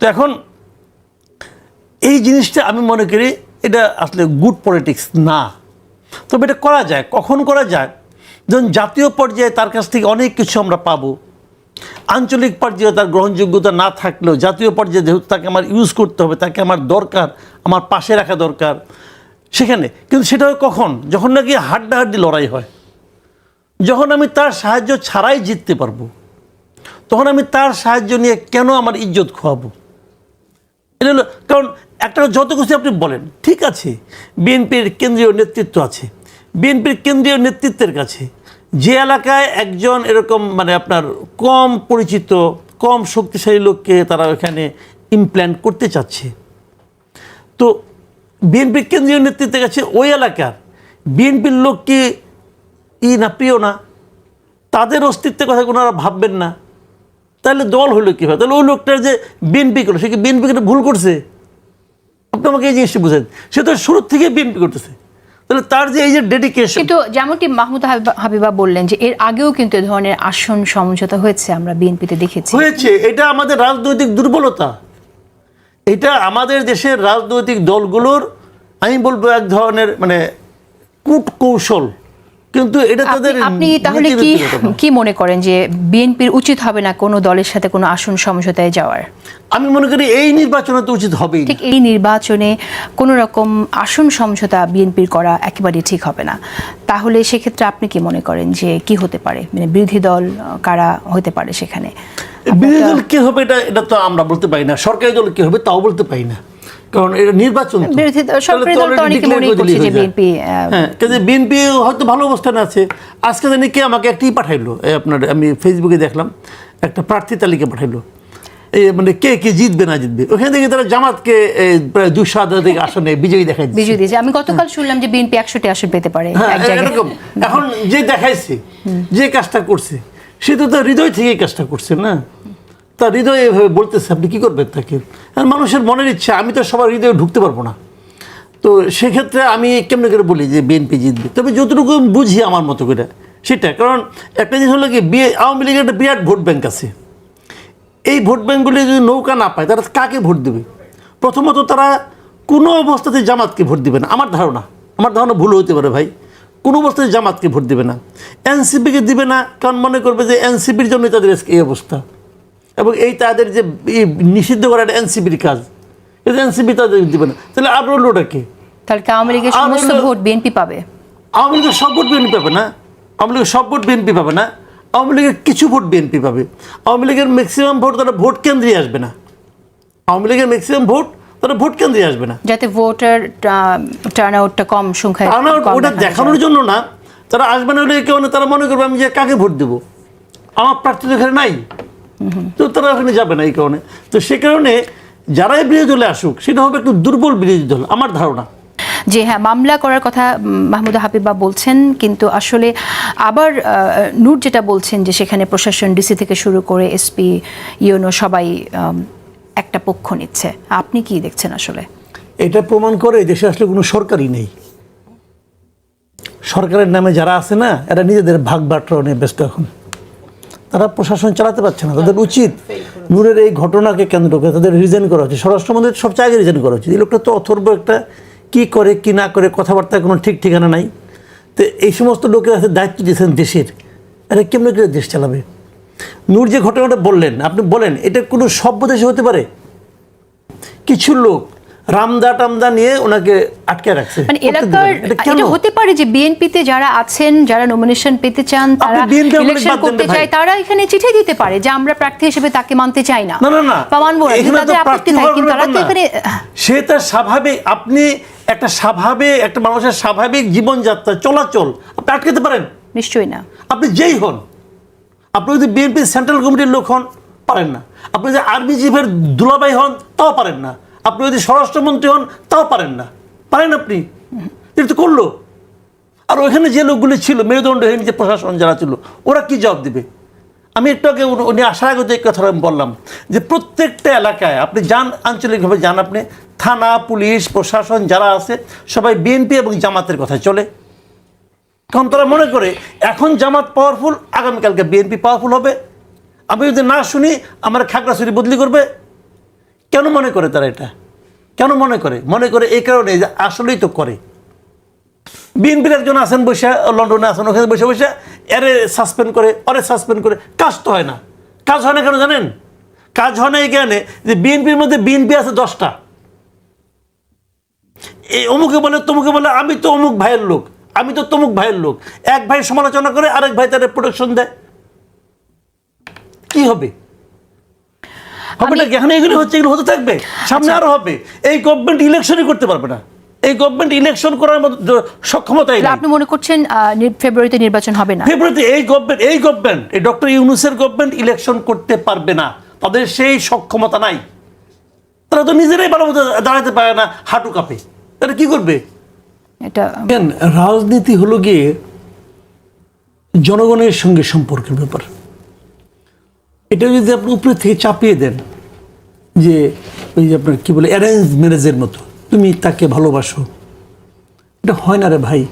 তো এখন এই জিনিসটা আমি মনে করি এটা আসলে গুড পলিটিক্স না। তবে এটা করা যায়, কখন করা যায়? যখন জাতীয় পর্যায়ে তার কাছ থেকে অনেক কিছু আমরা পাবো। আঞ্চলিক পর্যায়ে তার গ্রহণযোগ্যতা না থাকলেও জাতীয় পর্যায়ে যেহেতু তাকে আমার ইউজ করতে হবে, তাকে আমার দরকার, আমার পাশে রাখা দরকার, সেখানে। কিন্তু সেটা কখন? যখন নাকি হাড্ডাহাড্ডি লড়াই হয়। যখন আমি তার সাহায্য ছাড়াই জিততে পারব। তখন আমি তার সাহায্য নিয়ে কেন আমার ইজ্জত খোয়াবো? এটা হলো, কারণ একটা যত কিছু আপনি বলেন, ঠিক আছে, বিএনপির কেন্দ্রীয় নেতৃত্ব আছে, বিএনপির কেন্দ্রীয় নেতৃত্বের কাছে, যে এলাকায় একজন এরকম মানে আপনার কম পরিচিত, কম শক্তিশালী লোককে তারা এখানে ইমপ্ল্যান্ট করতে চাচ্ছে, তো বিএনপির কেন্দ্রীয় নেতৃত্বের কাছে ওই এলাকার বিএনপির লোক কি ই না প্রিয় না? তাদের অস্তিত্বের কথা কোনো ভাববেন না। তাহলে দল হলো কী হয় তাহলে ওই লোকটার যে বিএনপি করল সে কি বিএনপি করে ভুল করছে? আপনি আমাকে এই জিনিসটা বুঝেন। সে তো শুরু থেকে বিএনপি করতেছে। তাহলে তার যে এই যে ডেডিকেশন কিন্তু যেমনটি মাহমুদ হাবিবা- হাবিবা বললেন যে এর আগেও কিন্তু এ ধরনের আসন সমঝোতা হয়েছে আমরা বিএনপিতে দেখেছি। হয়েছে। এটা আমাদের রাজনৈতিক দুর্বলতা। এটা আমাদের দেশের রাজনৈতিক দলগুলোর আমি বলব এক ধরনের মানে কূট কৌশল কিন্তু এটা তাদের আপনি- তাহলে কি কি মনে করেন যে বিএনপির উচিত হবে না কোনো দলের সাথে কোনো আসন সমঝোতায় যাওয়ার? আমি মনে করি এই নির্বাচনে তো উচিত হবেই ঠিক এই নির্বাচনে কোনো রকম আসন সমঝোতা বিএনপির করা একেবারেই ঠিক হবে না। তাহলে সেক্ষেত্রে আপনি কি মনে করেন যে কি হতে পারে? মানে বিরোধী দল কারা হতে পারে সেখানে? বিরোধী দল কি হবে এটা এটা তো আমরা বলতে পারি না। সরকারি দল কি হবে তাও বলতে পারি না। কারণ এটা নির্বাচন হয়ে। বিএনপি হ্যাঁ হয়তো ভালো অবস্থানে আছে। আজকে জানি কে আমাকে একটি পাঠাইলো আপনার আমি ফেসবুকে দেখলাম একটা প্রার্থী তালিকা পাঠাইলো। মানে কে কে জিতবে না জিতবে? ওখানে দেখি তারা জামাতকে প্রায় দুশো আধাধিক আসনে বিজয়ী দেখাই। বিজয় দিয়েছে। আমি গতকাল শুনলাম যে বিএনপি একশোটি আসন পেতে পারে হ্যাঁ এরকম। এখন যে দেখাইছে যে কাজটা করছে সে তো হৃদয় থেকেই কাজটা করছে না? তার হৃদয় এভাবে বলতেছে, আপনি কী করবেন তাকে? আর মানুষের মনের ইচ্ছা, আমি তো সবার হৃদয়ে ঢুকতে পারব না। তো সেক্ষেত্রে আমি কেমনি করে বলি যে, বিএনপি জিতবে। তবে যতটুকু বুঝি আমার মতো করে সেটা কারণ একটা জিনিস হলো কি বিয়ে আওয়ামী লীগের একটা বিরাট ভোট ব্যাঙ্ক আছে। এই ভোট ব্যাঙ্কগুলি যদি নৌকা না পায়, তারা কাকে ভোট দেবে? প্রথমত তারা কোনো অবস্থাতে জামাতকে ভোট দেবে না। আমার ধারণা আমার ধারণা ভুল হতে পারে ভাই। কোনো অবস্থাতে জামাতকে ভোট দেবে না। এনসিপিকে দিবে না, কারণ মনে করবে যে, এনসিপির জন্যই তাদের এই অবস্থা। এবং এই তাদের যে নিষিদ্ধ করা এনসিপির কাজ। এটা এনসিপি তাদের দিবে না। তাহলে আর রইলোটা কে? তাহলে আওয়ামী লীগের সমস্ত ভোট বিএনপি পাবে? আওয়ামী লীগের সব ভোট বিএনপি পাবে না। আওয়ামী লীগের সব ভোট বিএনপি পাবে না। আওয়ামী লীগের কিছু ভোট বিএনপি পাবে। আওয়ামী লীগের ম্যাক্সিমাম ভোট তারা ভোট কেন্দ্রে আসবে না। আওয়ামী লীগের ম্যাক্সিমাম ভোট তারা ভোট কেন্দ্রে আসবে না। যাতে ভোটার টার্ন আউটটা কম সংখ্যায় কম ওটা দেখানোর জন্য না। তারা আসবে না হলে কেউ না তারা মনে করবে আমি যে কাকে ভোট দেবো? আমার প্রার্থী তো এখানে নাই। তো তারা ওখানে যাবে না এই কারণে। তো সে কারণে যারাই বিরোধী দলে আসুক সেটা হবে একটু দুর্বল বিরোধী দল আমার ধারণা। যে হ্যাঁ মামলা করার কথা মাহমুদা হাবিবা বলছেন কিন্তু আসলে আবার নূর যেটা বলছেন যে সেখানে প্রশাসন ডিসি থেকে শুরু করে এসপি ইউনো সবাই একটা পক্ষ নিচ্ছে। আপনি কি দেখছেন আসলে? এটা প্রমাণ করে দেশে আসলে কোনো সরকারই নেই। সরকারের নামে যারা আছে না এরা নিজেদের ভাগ বাটরা নিয়ে ব্যস্ত এখন। তারা প্রশাসন চালাতে পারছে না, তাদের উচিত নূরের এই ঘটনাকে কেন্দ্র করে তাদের রিজেন করা উচিত। স্বরাষ্ট্রমন্ত্রীর সবচেয়ে আগে রিজেন করা উচিত। এই লোকটা তো অথর্ব একটা, কি করে, কি না করে কথাবার্তা কোনো ঠিক ঠিকানা নাই। তো এই সমস্ত লোকের হাতে দায়িত্ব দিয়েছেন দেশের। এরা কেমন করে দেশ চালাবে? নূর যে ঘটনাটা বললেন, আপনি বলেন, এটা কোনো সভ্য দেশে হতে পারে? কিছু লোক রামদা টামদা নিয়ে ওনাকে আটকে রাখছে। মানে এলাকার এটা হতে পারে যে বিএনপিতে যারা আছেন যারা নমিনেশন পেতে চান তারা ইলেকশন করতে চায় তারা এখানে চিঠি দিতে পারে যে আমরা প্রার্থী হিসেবে তাকে মানতে চাই না। না না না। বা মানবো না এখানে তো তাদের আপত্তি থাকে কিন্তু তারা তো এখানে সে তার স্বাভাবিক আপনি একটা স্বাভাবিক একটা মানুষের স্বাভাবিক জীবনযাত্রা চলাচল আপনি আটকাতে পারেন। নিশ্চয়ই না। আপনি যেই হন আপনি যদি বিএনপি সেন্ট্রাল কমিটির লোক হন পারেন না। আপনি যদি আর্মি চিফের দুলাবাই হন তাও পারেন না। আপনি যদি স্বরাষ্ট্রমন্ত্রী হন, তাও পারেন না। পারেন আপনি। এটা তো করল। আর ওইখানে যে লোকগুলি ছিল মেরুদণ্ডহীন যে প্রশাসন যারা ছিল, ওরা কি জবাব দেবে? আমি একটু আগে উনি- উনি আসার আগে যে কথাটা আমি বললাম, যে প্রত্যেকটা এলাকায়, আপনি যান, আঞ্চলিকভাবে যান আপনি, থানা, পুলিশ, প্রশাসন যারা আছে, সবাই বিএনপি এবং জামাতের কথা চলে। কারণ তারা মনে করে, এখন জামাত পাওয়ারফুল আগামীকালকে বিএনপি পাওয়ারফুল হবে। আমি যদি না শুনি, আমার খাগড়াছড়ি বদলি করবে। কেন মনে করে তারা এটা? কেন মনে করে? মনে করে এই কারণে যে আসলেই তো করে। বিএনপির একজন আছেন বসে, লন্ডনে আছেন, ওখানে বসে বসে এরে সাসপেন্ড করে, অরে সাসপেন্ড করে, কাজ তো হয় না। কাজ হয় না কেন জানেন? কাজ হয় না এই কারণে যে বিএনপির মধ্যে বিএনপি আছে দশটা। এই অমুকে বলে, তমুকে বলে, আমি তো অমুক ভাইয়ের লোক, আমি তো তমুক ভাইয়ের লোক। এক ভাই সমালোচনা করে আরেক ভাই তাদের প্রোটেকশন দেয়। কি হবে? হবে না এখানে এগুলো হচ্ছে এগুলো হতে থাকবে। সামনে আরও হবে। এই গভর্নমেন্ট ইলেকশনই করতে পারবে না। এই গভর্নমেন্ট ইলেকশন করার মতো সক্ষমতাই নেই। আপনি মনে করছেন ফেব্রুয়ারিতে নির্বাচন হবে না? ফেব্রুয়ারিতে এই গভর্নমেন্ট এই গভর্নমেন্ট এই ডক্টর ইউনুসের গভর্নমেন্ট ইলেকশন করতে পারবে না। তাদের সেই সক্ষমতা নাই। তারা তো নিজেরাই ভালো মতো দাঁড়াতে পারে না হাঁটু কাঁপে। তারা কি করবে? এটা রাজনীতি হলো গিয়ে জনগণের সঙ্গে সম্পর্কের ব্যাপার। এটা যদি আপনি উপরে থেকে চাপিয়ে দেন, যে ওই যে আপনার কি বলে অ্যারেঞ্জ ম্যারেজের মতো, তুমি তাকে ভালোবাসো। এটা হয় না রে ভাই।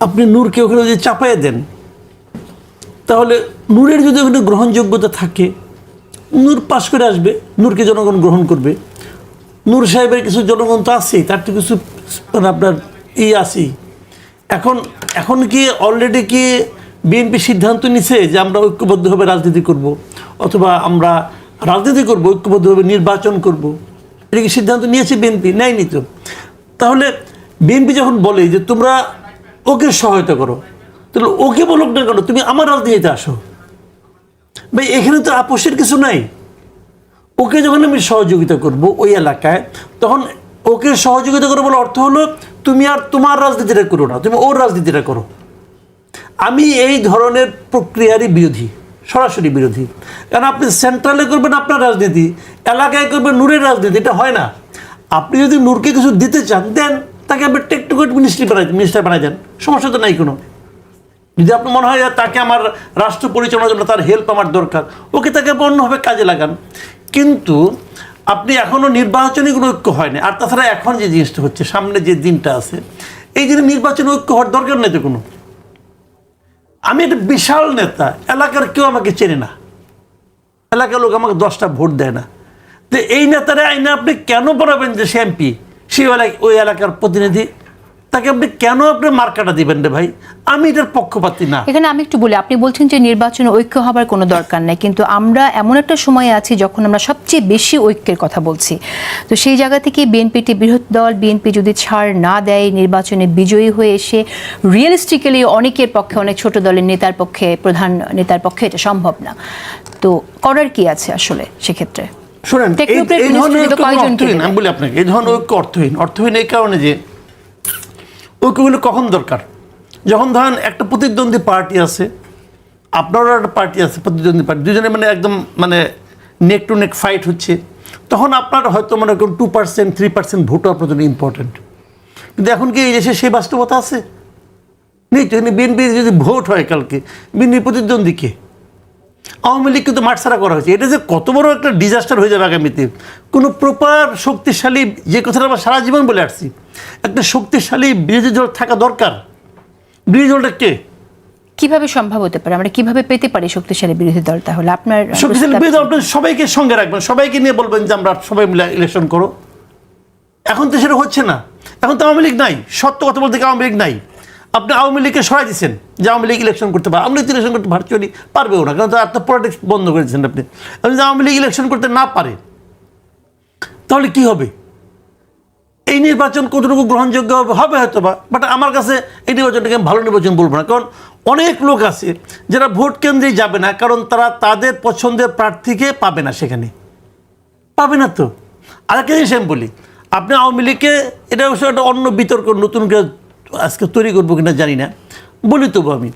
আপনি নূরকে ওখানে যদি চাপাইয়ে দেন, তাহলে নূরের যদি ওখানে গ্রহণযোগ্যতা থাকে, নূর পাশ করে আসবে, নূরকে জনগণ গ্রহণ করবে। নূর সাহেবের কিছু জনগণ তো আছেই, তার তো কিছু মানে আপনার ই আছেই। এখন এখন কি অলরেডি কি বিএনপি সিদ্ধান্ত নিছে যে আমরা ঐক্যবদ্ধভাবে রাজনীতি করব, অথবা আমরা রাজনীতি করব, ঐক্যবদ্ধভাবে নির্বাচন করব। এটা কি সিদ্ধান্ত নিয়েছে বিএনপি নেয়নি তো। তাহলে বিএনপি যখন বলে যে তোমরা ওকে সহায়তা করো, তাহলে ওকে বলুক না কেন? তুমি আমার রাজনীতিতে আসো। ভাই, এখানে তো আপোষের কিছু নাই। ওকে যখন আমি সহযোগিতা করব ওই এলাকায়, তখন ওকে সহযোগিতা করব বলে অর্থ হলো, তুমি আর তোমার রাজনীতিটা করো না, তুমি ওর রাজনীতিটা করো। আমি এই ধরনের প্রক্রিয়ারই বিরোধী, সরাসরি বিরোধী। কারণ আপনি সেন্ট্রালে করবেন আপনার রাজনীতি, এলাকায় করবেন নূরের রাজনীতি, এটা হয় না। আপনি যদি নূরকে কিছু দিতে চান, দেন। তাকে আপনি টেকটুকেট মিনিস্ট্রি বানাই মিনিস্টার বানাই দেন। সমস্যা তো নাই কোনো। যদি আপনার মনে হয় তাকে আমার রাষ্ট্র পরিচালনার জন্য তার হেল্প আমার দরকার, ওকে তাকে অন্যভাবে কাজে লাগান। কিন্তু আপনি এখনও নির্বাচনী কোনো ঐক্য হয়নি। আর তাছাড়া এখন যে জিনিসটা হচ্ছে, সামনে যে দিনটা আছে, এই দিনে নির্বাচনী ঐক্য হওয়ার দরকার নেই তো কোনো। আমি একটা বিশাল নেতা, এলাকার কেউ আমাকে চেনে না। এলাকার লোক আমাকে দশটা ভোট দেয় না। তো এই নেতারা আইনে আপনি কেন পড়াবেন যে সে এমপি? সে ওই এলাকার প্রতিনিধি। তাকে আপনি কেন আপনি মার্কাটা দিবেন রে ভাই? আমি এটার পক্ষপাতি না। এখানে আমি একটু বলি আপনি বলছেন যে নির্বাচনে ঐক্য হবার কোনো দরকার নাই কিন্তু আমরা এমন একটা সময়ে আছি যখন আমরা সবচেয়ে বেশি ঐক্যের কথা বলছি। তো সেই জায়গা থেকে বিএনপি একটি বৃহৎ দল বিএনপি যদি ছাড় না দেয় নির্বাচনে বিজয়ী হয়ে এসে রিয়েলিস্টিক্যালি অনেকের পক্ষে অনেক ছোট দলের নেতার পক্ষে প্রধান নেতার পক্ষে এটা সম্ভব না। তো করার কি আছে আসলে সেক্ষেত্রে? শোনেন এই ধরনের ঐক্য অর্থহীন আমি বলি আপনাকে এই ধরনের ঐক্য অর্থহীন। অর্থহীন এই কারণে যে ঐক্যগুলো কখন দরকার? যখন ধরেন একটা প্রতিদ্বন্দ্বী পার্টি আছে, আপনারও একটা পার্টি আছে প্রতিদ্বন্দ্বী পার্টি, দুজনে মানে একদম মানে নেক টু নেক ফাইট হচ্ছে, তখন আপনার হয়তো মনে করুন টু পার্সেন্ট থ্রি পার্সেন্ট ভোটও আপনার জন্য ইম্পর্টেন্ট কিন্তু এখন কি এই দেশে সেই বাস্তবতা আছে? তো বিএনপি যদি ভোট হয় কালকে বিএনপি প্রতিদ্বন্দ্বী কে? আওয়ামী লীগকে তো মাঠছাড়া করা হয়েছে। এটা যে কত বড় একটা ডিজাস্টার হয়ে যাবে আগামীতে। কোনো প্রপার শক্তিশালী যে কথাটা আমরা সারা জীবন বলে আসছি একটা শক্তিশালী বিরোধী দল থাকা দরকার। বিরোধী দলটা কে? কীভাবে সম্ভব হতে পারে? আমরা কীভাবে পেতে পারি শক্তিশালী বিরোধী দল? তাহলে আপনার শক্তিশালী বিরোধী দল আপনি সবাইকে সঙ্গে রাখবেন। সবাইকে নিয়ে বলবেন যে আমরা সবাই মিলে ইলেকশন করো। এখন তো সেটা হচ্ছে না। এখন তো আওয়ামী লীগ নাই। সত্য কথা বলতে আওয়ামী লীগ নাই। আপনি আওয়ামী লীগকে সরাই দিচ্ছেন যে আওয়ামী লীগ ইলেকশন করতে পারে। আওয়ামী লীগ ইলেকশন করতে ভার্চুয়ালি পারবেও না, কারণ তার পলিটিক্স বন্ধ করে দিচ্ছেন আপনি। আপনি যদি আওয়ামী লীগ ইলেকশন করতে না পারে, তাহলে কি হবে? এই নির্বাচন কতটুকু গ্রহণযোগ্য হবে হবে হয়তো বা বাট আমার কাছে এই নির্বাচনটাকে আমি ভালো নির্বাচন বলব না, কারণ অনেক লোক আছে যারা ভোট কেন্দ্রে যাবে না, কারণ তারা তাদের পছন্দের প্রার্থীকে পাবে না সেখানে। পাবে না তো। আরেকটা জিনিস আমি বলি, আপনি আওয়ামী লীগকে, এটা অবশ্য একটা অন্য বিতর্ক, নতুন করে আজকে তৈরি করব কিনা জানি না। বলি তবু আমি,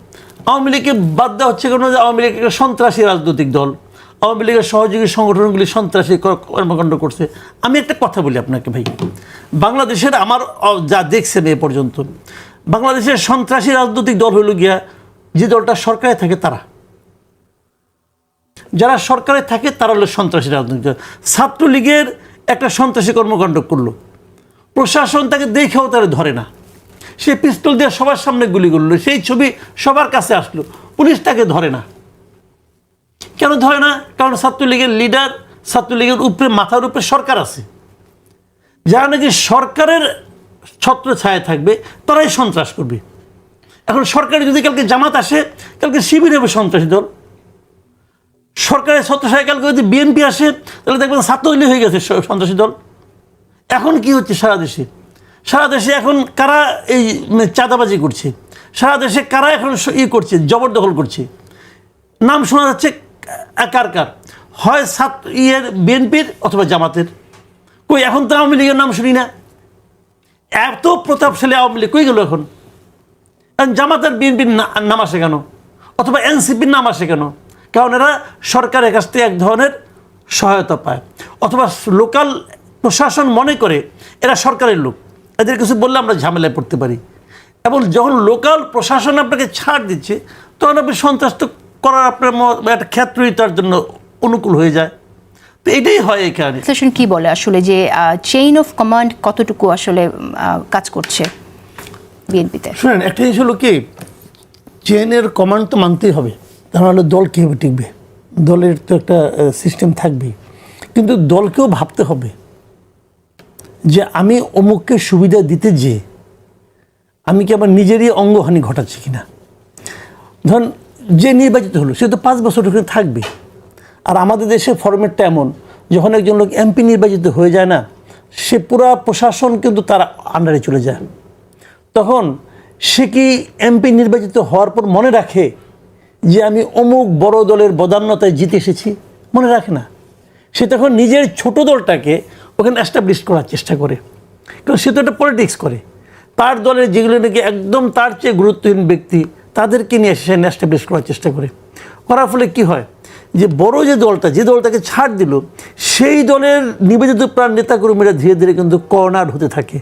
আওয়ামী লীগকে বাদ দেওয়া হচ্ছে কেন? যে আওয়ামী লীগ একটা সন্ত্রাসী রাজনৈতিক দল। আওয়ামী লীগের সহযোগী সংগঠনগুলি সন্ত্রাসী কর- কর্মকাণ্ড করছে। আমি একটা কথা বলি আপনাকে ভাই। বাংলাদেশের আমার যা দেখছেন এ পর্যন্ত, বাংলাদেশের সন্ত্রাসী রাজনৈতিক দল হলো গিয়া যে দলটা সরকারে থাকে তারা। যারা সরকারে থাকে তারা হলো সন্ত্রাসী রাজনৈতিক দল। ছাত্রলীগের একটা সন্ত্রাসী কর্মকাণ্ড করল। প্রশাসন তাকে দেখেও তারা ধরে না। সে পিস্তল দিয়ে সবার সামনে গুলি করল, সেই ছবি সবার কাছে আসলো। পুলিশ তাকে ধরে না। কেন ধরে না? কারণ ছাত্রলীগের লিডার, ছাত্রলীগের উপরে, মাথার উপরে সরকার আছে। যারা নাকি সরকারের ছত্র ছায়া থাকবে, তারাই সন্ত্রাস করবে। এখন সরকারে যদি কালকে জামাত আসে, কালকে শিবির হবে সন্ত্রাসী দল। সরকারের ছত্র ছায়া কালকে যদি বিএনপি আসে, তাহলে দেখবেন ছাত্রলীগ হয়ে গেছে সন্ত্রাসী দল। এখন কি হচ্ছে সারা দেশে? সারা দেশে এখন কারা এই চাঁদাবাজি করছে? সারা দেশে কারা এখন ই করছে, জবরদখল করছে? নাম শোনা যাচ্ছে কার কার? হয় সাত ইয়ের বিএনপির অথবা জামাতের? কই, এখন তো আওয়ামী লীগের নাম শুনি না। এত প্রতাপশালী আওয়ামী লীগ কই গেল এখন? জামাতের বিএনপির নাম আসে কেন? অথবা এনসিপির নাম আসে কেন? কারণ এরা সরকারের কাছ থেকে এক ধরনের সহায়তা পায়। অথবা লোকাল প্রশাসন মনে করে এরা সরকারের লোক। এদের কিছু বললে আমরা ঝামেলায় পড়তে পারি। এবং যখন লোকাল প্রশাসন আপনাকে ছাড় দিচ্ছে তখন আপনি সন্ত্রাস তো করার আপনার একটা ক্ষেত্রই তার জন্য অনুকূল হয়ে যায়। তো এটাই হয় এখানে। বিশ্লেষণ কি বলে আসলে যে চেইন অফ কমান্ড কতটুকু আসলে কাজ করছে বিএনপিতে? শুনেন একটা জিনিস হলো কি চেনের কমান্ড তো মানতেই হবে। তাহলে দল কীভাবে টিকবে? দলের তো একটা সিস্টেম থাকবেই। কিন্তু দলকেও ভাবতে হবে। যে আমি অমুককে সুবিধা দিতে যে, আমি কি আমার নিজেরই অঙ্গহানি ঘটাচ্ছি কিনা ধরুন, যে নির্বাচিত হলো, সে তো পাঁচ বছর ওখানে থাকবে। আর আমাদের দেশে ফরম্যাটটা এমন যখন একজন লোক এমপি নির্বাচিত হয়ে যায় না, সে পুরা প্রশাসন কিন্তু তার আন্ডারে চলে যায়। তখন সে কি এমপি নির্বাচিত হওয়ার পর মনে রাখে যে আমি অমুক বড় দলের বদান্যতায় জিতে এসেছি? মনে রাখে না। সে তখন নিজের ছোট দলটাকে ওখানে অ্যাস্টাবলিশ করার চেষ্টা করে। কারণ সে তো একটা পলিটিক্স করে। তার দলের যেগুলো নাকি একদম তার চেয়ে গুরুত্বহীন ব্যক্তি, তাদেরকে নিয়ে এসে সে অ্যাস্টাবলিশ করার চেষ্টা করে। করার ফলে কি হয়? যে বড় যে দলটা, যে দলটাকে ছাড় দিল, সেই দলের নিবেদিত প্রাণ নেতাকর্মীরা ধীরে ধীরে কিন্তু কর্নার হতে থাকে।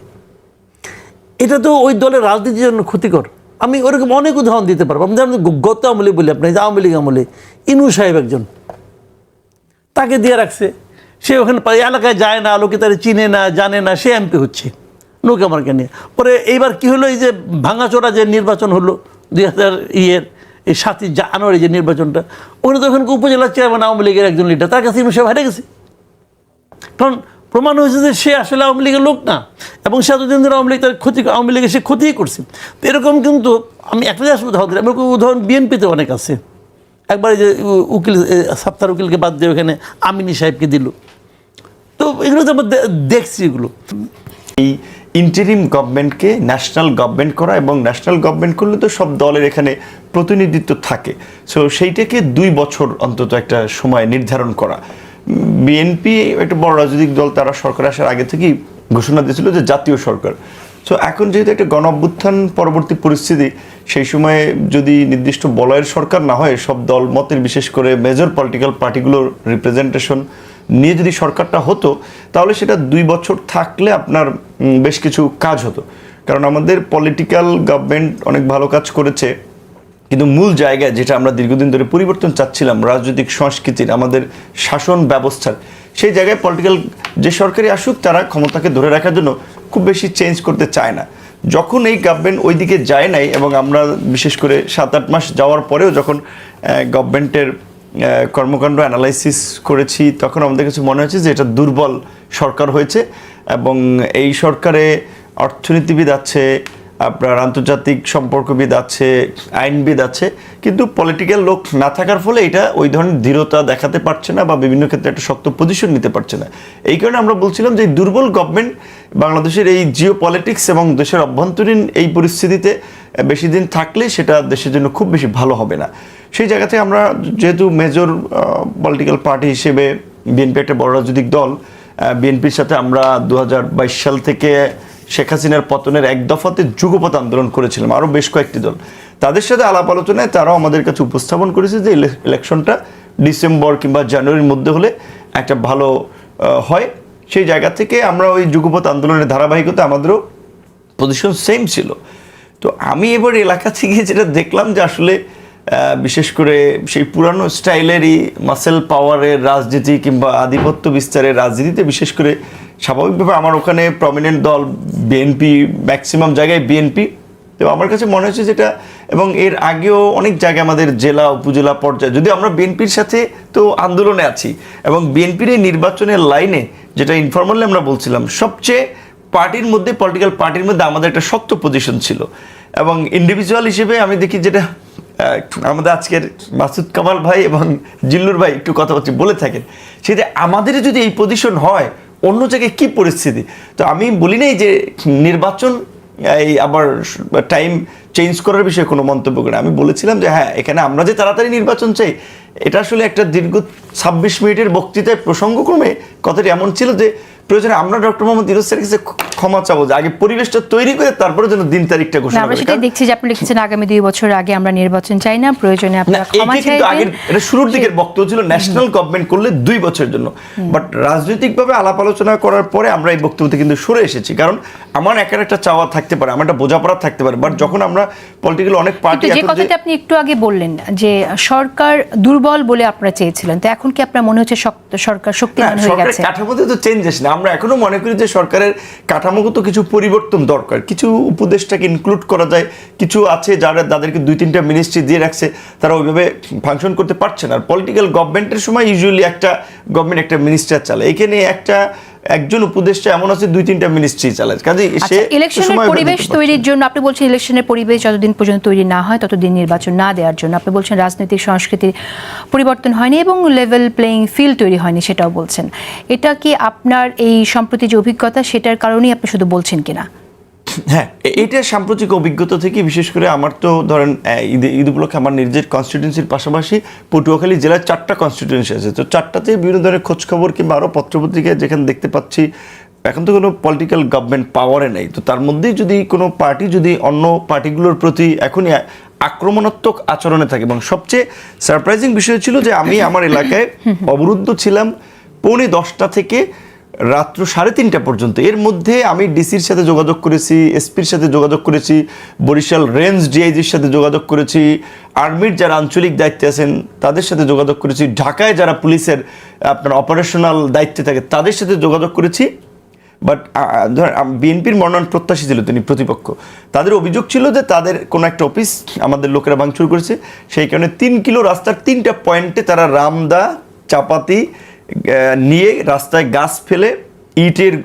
এটা তো ওই দলের রাজনীতির জন্য ক্ষতিকর। আমি ওরকম অনেক উদাহরণ দিতে পারব। আমি যেমন গত আমলে বলি আপনার আওয়ামী লীগ আমলে, ইনু সাহেব একজন, তাকে দিয়ে রাখছে। সে ওখানে এলাকায় যায় না লোকে তারা চিনে না জানে না সে এমপি হচ্ছে। নৌকা মার্কা নিয়ে পরে এইবার কি হলো এই যে ভাঙাচোরা যে নির্বাচন হলো দুই হাজার ইয়ের এই সাতই জানুয়ারি যে নির্বাচনটা ওখানে তো ওখানে উপজেলার চেয়ারম্যান আওয়ামী লীগের একজন লিডার তার কাছে সাহেব হেরে গেছে। কারণ প্রমাণ হয়েছে যে সে আসলে আওয়ামী লীগের লোক না এবং সে এতদিন ধরে আওয়ামী লীগ তার ক্ষতি আওয়ামী লীগের সে ক্ষতিই করছে। তো এরকম কিন্তু আমি একটা জাস্ট উদাহরণ দিলাম এরকম উদাহরণ বিএনপিতে অনেক আছে। একবার যে উকিল এ, সাত্তার উকিলকে বাদ দিয়ে ওখানে আমিনী সাহেবকে দিল। তো এগুলো তো আমরা দেখছি এগুলো। এই ইন্টারিম গভর্নমেন্টকে ন্যাশনাল গভর্নমেন্ট করা এবং ন্যাশনাল গভর্নমেন্ট করলে তো সব দলের এখানে প্রতিনিধিত্ব থাকে। সো সেইটাকে দুই বছর অন্তত একটা সময় নির্ধারণ করা। বিএনপি একটা বড় রাজনৈতিক দল, তারা সরকার আসার আগে থেকেই ঘোষণা দিয়েছিল যে জাতীয় সরকার। সো এখন যেহেতু একটা গণ অভ্যুত্থান পরবর্তী পরিস্থিতি, সেই সময়ে যদি নির্দিষ্ট বলয়ের সরকার না হয়, সব দল মতের, বিশেষ করে মেজর পলিটিক্যাল পার্টিগুলোর রিপ্রেজেন্টেশন নিয়ে যদি সরকারটা হতো, তাহলে সেটা দুই বছর থাকলে আপনার বেশ কিছু কাজ হতো। কারণ আমাদের পলিটিক্যাল গভর্নমেন্ট অনেক ভালো কাজ করেছে, কিন্তু মূল জায়গায় যেটা আমরা দীর্ঘদিন ধরে পরিবর্তন চাচ্ছিলাম, রাজনৈতিক সংস্কৃতির, আমাদের শাসন ব্যবস্থার, সেই জায়গায় পলিটিক্যাল যে সরকারি আসুক, তারা ক্ষমতাকে ধরে রাখার জন্য খুব বেশি চেঞ্জ করতে চায় না। যখন এই গভর্নমেন্ট ওই দিকে যায় নাই, এবং আমরা বিশেষ করে সাত আট মাস যাওয়ার পরেও যখন গভর্নমেন্টের কর্মকাণ্ড অ্যানালাইসিস করেছি, তখন আমাদের কাছে মনে হয়েছে যে এটা দুর্বল সরকার হয়েছে এবং এই সরকারে অর্থনীতিবিদ আছে, আপনার আন্তর্জাতিক সম্পর্কবিদ আছে, আইনবিদ আছে, কিন্তু পলিটিক্যাল লোক না থাকার ফলে এটা ওই ধরনের দৃঢ়তা দেখাতে পারছে না বা বিভিন্ন ক্ষেত্রে একটা শক্ত পজিশন নিতে পারছে না। এই কারণে আমরা বলছিলাম যে দুর্বল গভর্নমেন্ট বাংলাদেশের এই জিও পলিটিক্স এবং দেশের অভ্যন্তরীণ এই পরিস্থিতিতে বেশি দিন থাকলে সেটা দেশের জন্য খুব বেশি ভালো হবে না। সেই জায়গাতে আমরা যেহেতু মেজর পলিটিক্যাল পার্টি হিসেবে বিএনপি একটা বড় রাজনৈতিক দল বিএনপির সাথে আমরা দু হাজার বাইশ সাল থেকে শেখ হাসিনার পতনের এক দফাতে যুগপথ আন্দোলন করেছিলাম, আরও বেশ কয়েকটি দল। তাদের সাথে আলাপ আলোচনায় তারাও আমাদের কাছে উপস্থাপন করেছে যে ইলেকশনটা ডিসেম্বর কিংবা জানুয়ারির মধ্যে হলে একটা ভালো হয়। সেই জায়গা থেকে আমরা ওই যুগপথ আন্দোলনের ধারাবাহিকতা আমাদেরও পজিশন সেম ছিল। তো আমি এবার এলাকা থেকে যেটা দেখলাম যে আসলে বিশেষ করে সেই পুরানো স্টাইলেরই মাসেল পাওয়ারের রাজনীতি কিংবা আধিপত্য বিস্তারের রাজনীতিতে বিশেষ করে স্বাভাবিকভাবে আমার ওখানে প্রমিনেন্ট দল বিএনপি ম্যাক্সিমাম জায়গায় বিএনপি তো আমার কাছে মনে হচ্ছে যেটা, এবং এর আগেও অনেক জায়গায় আমাদের জেলা, উপজেলা পর্যায়ে যদি আমরা বিএনপির সাথে তো আন্দোলনে আছি, এবং বিএনপির এই নির্বাচনের লাইনে যেটা ইনফর্মালি আমরা বলছিলাম, সবচেয়ে পার্টির মধ্যে পলিটিক্যাল পার্টির মধ্যে আমাদের একটা শক্ত পজিশন ছিল। এবং ইন্ডিভিজুয়াল হিসেবে আমি দেখি যেটা আমাদের আজকের মাসুদ কামাল ভাই এবং জিল্লুর ভাই একটু কথা বলছি বলে থাকেন সেটা আমাদের যদি এই পজিশন হয়, অন্য জায়গায় কি পরিস্থিতি তো আমি বলি নাই যে নির্বাচন, এই আবার টাইম চেঞ্জ করার বিষয়ে কোনো মন্তব্য করি। আমি বলেছিলাম যে হ্যাঁ এখানে আমরা যে তাড়াতাড়ি নির্বাচন চাই, এটা আসলে একটা দীর্ঘ ছাব্বিশ মিনিটের বক্তৃতায় প্রসঙ্গক্রমে কথাটি এমন ছিল যে প্রয়োজনে আমরা ডক্টর মোহাম্মদ ইউনুস স্যারের কাছে ক্ষমা চাবো যে আগে পরিবেশটা তৈরি করে তারপরে যেন দিন তারিখটা ঘোষণা আমরা করে। সেটাই কারণ- দেখছি যে আপনি লিখেছেন আগামী দুই বছর আগে আমরা নির্বাচন চাই না প্রয়োজনে আপনারা ক্ষমা চাইবেন। এটা শুরুর দিকের বক্তব্য ছিল ন্যাশনাল গভর্নমেন্ট করলে দুই বছরের জন্য। বাট রাজনৈতিকভাবে আলাপ আলোচনা করার পরে আমরা এই বক্তব্য থেকে কিন্তু সরে এসেছি। কারণ আমার একার একটা চাওয়া থাকতে পারে আমার একটা বোঝাপড়া থাকতে পারে। বাট যখন আমরা পলিটিক্যাল অনেক পার্টি যে কথাটা আপনি একটু আগে বললেন যে সরকার দুর্বল বলে আপনারা চেয়েছিলেন তো এখন কি আপনার মনে হচ্ছে শক্ত সরকার শক্তিমান হয়ে গেছে? কাঠামোতে তো চেঞ্জেস না আমরা এখনও মনে করি যে সরকারের কাঠামোগত কিছু পরিবর্তন দরকার। কিছু উপদেশটাকে ইনক্লুড করা যায়, কিছু আছে যারা তাদেরকে দুই তিনটা মিনিস্ট্রি দিয়ে রাখছে, তারা ওইভাবে ফাংশন করতে পারছে না। আর পলিটিক্যাল গভর্নমেন্টের সময় ইউজুয়ালি একটা গভর্নমেন্ট একটা মিনিস্টার চালায়। এখানে একটা একজন উপদেষ্টা এমন আছে দুই তিনটা মিনিস্ট্রি চালায় কাজে সে ইলেকশনের পরিবেশ। তৈরির জন্য আপনি বলছেন ইলেকশনের পরিবেশ যতদিন পর্যন্ত তৈরি না হয় ততদিন নির্বাচন না দেওয়ার জন্য। আপনি বলছেন রাজনৈতিক সংস্কৃতির পরিবর্তন হয়নি এবং লেভেল প্লেইং ফিল্ড তৈরি হয়নি সেটাও বলছেন। এটা কি আপনার এই সম্প্রতি যে অভিজ্ঞতা সেটার কারণেই আপনি শুধু বলছেন কিনা? হ্যাঁ এ- এইটা সাম্প্রতিক অভিজ্ঞতা থেকে বিশেষ করে আমার তো ধরেন ঈদ ঈদ উপলক্ষে আমার নিজের কনস্টিটিউন্সির পাশাপাশি পটুয়াখালী জেলার চারটা কনস্টিটিউন্সি আছে। তো চারটাতে বিভিন্ন ধরনের খোঁজখবর কিংবা আরও পত্রপত্রিকায় যেখানে দেখতে পাচ্ছি এখন তো কোনো পলিটিক্যাল গভর্নমেন্ট পাওয়ারে নেই। তো তার মধ্যেই যদি কোনো পার্টি যদি অন্য পার্টিগুলোর প্রতি এখনই আক্রমণাত্মক আচরণে থাকে এবং সবচেয়ে সারপ্রাইজিং বিষয় ছিল যে আমি আমার এলাকায় অবরুদ্ধ ছিলাম পৌনে দশটা থেকে রাত্র সাড়ে তিনটা পর্যন্ত। এর মধ্যে আমি ডিসির সাথে যোগাযোগ করেছি, এসপির সাথে যোগাযোগ করেছি, বরিশাল রেঞ্জ ডিআইজির সাথে যোগাযোগ করেছি, আর্মির যারা আঞ্চলিক দায়িত্বে আছেন তাদের সাথে যোগাযোগ করেছি, ঢাকায় যারা পুলিশের আপনার অপারেশনাল দায়িত্বে থাকে তাদের সাথে যোগাযোগ করেছি। বাট ধর বিএনপির মনোনয়ন প্রত্যাশী ছিল তিনি প্রতিপক্ষ। তাদের অভিযোগ ছিল যে তাদের কোনো একটা অফিস আমাদের লোকেরা ভাঙচুর করেছে। সেই কারণে তিন কিলো রাস্তার তিনটা পয়েন্টে তারা রামদা, চাপাতি নিয়ে রাস্তায় গাছ ফেলে ইটের,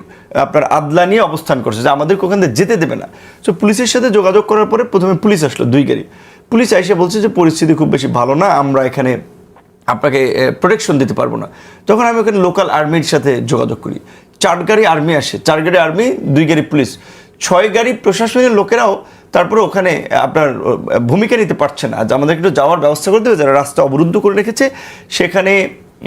আপনার আদলা নিয়ে অবস্থান করছে, যে আমাদের ওখান থেকে যেতে দেবে না। সো পুলিশের সাথে যোগাযোগ করার পরে প্রথমে পুলিশ আসলো, দুই গাড়ি। পুলিশ এসে বলছে যে, পরিস্থিতি খুব বেশি ভালো না, আমরা এখানে আপনাকে প্রোটেকশন দিতে পারব না। তখন আমি ওখানে লোকাল আর্মির সাথে যোগাযোগ করি। চার গাড়ি আর্মি আসে, চার গাড়ি আর্মি দুই গাড়ি পুলিশ। ছয় গাড়ি প্রশাসনের লোকেরাও তারপরে ওখানে আপনার ভূমিকা নিতে পারছে না। আজ আমাদের একটু যাওয়ার ব্যবস্থা করে দেবে, যারা রাস্তা অবরুদ্ধ করে রেখেছে, সেখানে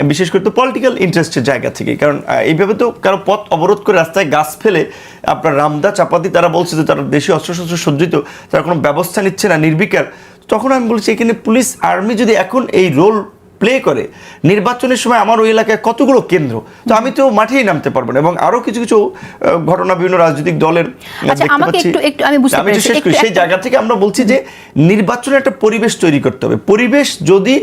বিশেষ করে তো পলিটিক্যাল ইন্টারেস্টের জায়গা থেকে কারণ এইভাবে তো কারও পথ অবরোধ করে রাস্তায় গাছ ফেলে আপনার রামদা চাপাতি তারা বলছে যে তারা দেশীয় অস্ত্রশস্ত্র সজ্জিত তারা কোনো ব্যবস্থা নিচ্ছে না নির্বিকার। তখন আমি বলছি এখানে পুলিশ আর্মি যদি এখন এই রোল প্লে করে নির্বাচনের সময় আমার ওই এলাকায় কতগুলো কেন্দ্র? তো আমি তো মাঠেই নামতে পারব না এবং আরও কিছু কিছু ঘটনা বিভিন্ন রাজনৈতিক দলের আচ্ছা, আমি। শেষ করি। সেই জায়গা থেকে আমরা বলছি যে নির্বাচনের একটা পরিবেশ তৈরি করতে হবে। পরিবেশ যদি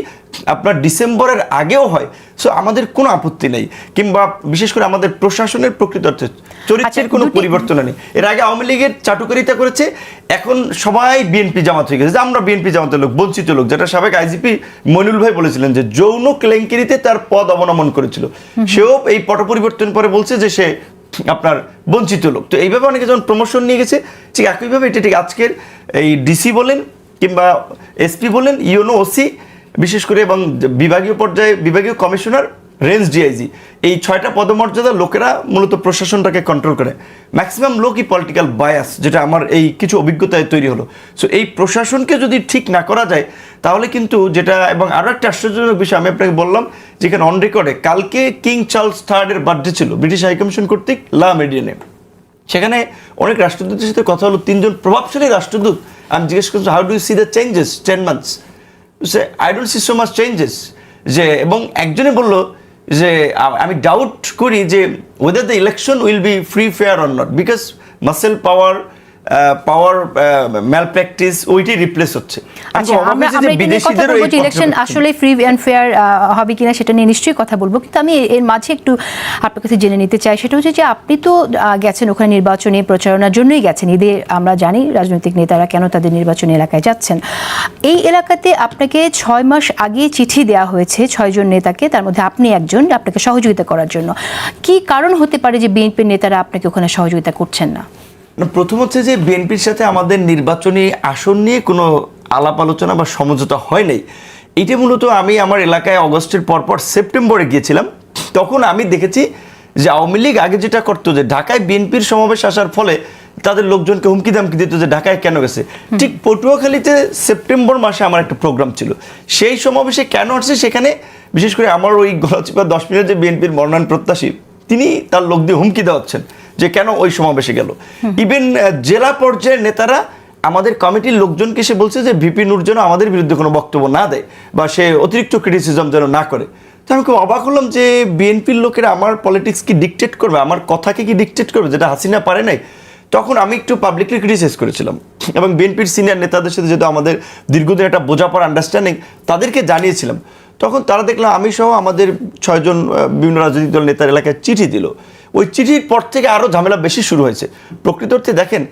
আপনার ডিসেম্বরের আগেও হয় সো আমাদের কোনো আপত্তি নেই। কিংবা বিশেষ করে আমাদের প্রশাসনের প্রকৃত অর্থে চরিত্রের আচ্ছা, কোনো পরিবর্তন নেই এর আগে আওয়ামী লীগের চাটুকারিতা করেছে এখন সবাই বিএনপি জামাত হয়ে গেছে। যে আমরা বিএনপি জামাতের লোক বঞ্চিত লোক যেটা সাবেক আইজিপি মইনুল ভাই বলেছিলেন যে যৌন কেলেঙ্কারিতে তার পদ অবনমন করেছিল। সেও এই পট পরিবর্তন পরে বলছে যে সে আপনার বঞ্চিত লোক। তো এইভাবে অনেকে যখন প্রমোশন নিয়ে গেছে ঠিক একইভাবে এটা ঠিক আজকের এই ডিসি বলেন কিংবা এসপি বলেন ইউনো ওসি বিশেষ করে এবং বিভাগীয় পর্যায়ে বিভাগীয় কমিশনার রেঞ্জ ডিআইজি, এই ছয়টা পদমর্যাদার লোকেরা মূলত প্রশাসনটাকে কন্ট্রোল করে। ম্যাক্সিমাম লোকই পলিটিক্যাল বায়াস যেটা আমার এই কিছু অভিজ্ঞতায় তৈরি হলো। সো এই প্রশাসনকে যদি ঠিক না করা যায়, তাহলে কিন্তু যেটা এবং আরও একটা আশ্চর্যজনক বিষয় আমি আপনাকে বললাম, যেখানে অন রেকর্ডে কালকে কিং চার্লস থার্ডের বার্থডে ছিল ব্রিটিশ হাইকমিশন কর্তৃক লা মেডিয়ানে সেখানে অনেক রাষ্ট্রদূতের সাথে কথা হলো, তিনজন প্রভাবশালী রাষ্ট্রদূত। আমি জিজ্ঞেস করছি how do see the changes ten months say I don't see so much changes যে, এবং একজনে বলল যে আমি ডাউট করি যে whether the election will be free fair or not because muscle power power malpractice ওইটাই রিপ্লেস হচ্ছে। আচ্ছা ইলেকশন আসলে ফ্রি অ্যান্ড ফেয়ার হবে কিনা সেটা নিয়ে নিশ্চয়ই কথা বলব। কিন্তু আমি এর মাঝে একটু আপনার কাছে জেনে নিতে চাই সেটা হচ্ছে যে আপনি তো গেছেন ওখানে নির্বাচনী প্রচারণার জন্যই গেছেন। ঈদের আমরা জানি রাজনৈতিক নেতারা কেন তাদের নির্বাচনী এলাকায় যাচ্ছেন। এই এলাকাতে আপনাকে ছয় মাস আগে চিঠি দেওয়া হয়েছে ছয়জন নেতাকে তার মধ্যে আপনি একজন আপনাকে সহযোগিতা করার জন্য। কি কারণ হতে পারে যে বিএনপির নেতারা আপনাকে ওখানে সহযোগিতা করছেন না? না, প্রথম হচ্ছে যে বিএনপির সাথে আমাদের নির্বাচনী আসন নিয়ে কোনো আলাপ আলোচনা বা সমঝোতা হয় নাই। এটা মূলত আমি আমার এলাকায় অগস্টের পরপর সেপ্টেম্বরে গিয়েছিলাম। তখন আমি দেখেছি যে আওয়ামী লীগ আগে যেটা করতো যে ঢাকায় বিএনপির সমাবেশ আসার ফলে তাদের লোকজনকে হুমকি দামকি দিত যে ঢাকায় কেন গেছে। ঠিক পটুয়াখালীতে সেপ্টেম্বর মাসে আমার একটা প্রোগ্রাম ছিল। সেই সমাবেশে কেন আসছে সেখানে বিশেষ করে আমার ওই গলাচিপা দশ মিনিট যে বিএনপির মনোনয়ন প্রত্যাশী তিনি তার লোক দিয়ে হুমকি দেওয়াচ্ছেন যে কেন ওই সমাবেশে গেল। ইভেন জেলা পর্যায়ের নেতারা আমাদের কমিটির লোকজনকে সে বলছে যে ভিপি নূর যেন আমাদের বিরুদ্ধে কোনো বক্তব্য না দেয় বা সে অতিরিক্ত ক্রিটিসিজম যেন না করে। তো আমি খুব অবাক হলাম যে বিএনপির লোকেরা আমার পলিটিক্স কি ডিকটেট করবে আমার কথাকে কি ডিকটেট করবে যেটা হাসিনা পারে নাই? তখন আমি একটু পাবলিকলি ক্রিটিসাইজ করেছিলাম। এবং বিএনপির সিনিয়র নেতাদের সাথে যেহেতু আমাদের দীর্ঘদিন একটা বোঝাপড় আন্ডারস্ট্যান্ডিং তাদেরকে জানিয়েছিলাম। তখন তারা দেখলাম আমি সহ আমাদের ছয়জন বিভিন্ন রাজনৈতিক দল নেতার এলাকায় চিঠি দিল। ওই চিঠির পর থেকে আরও ঝামেলা বেশি শুরু হয়েছে। প্রকৃত অর্থে দেখেন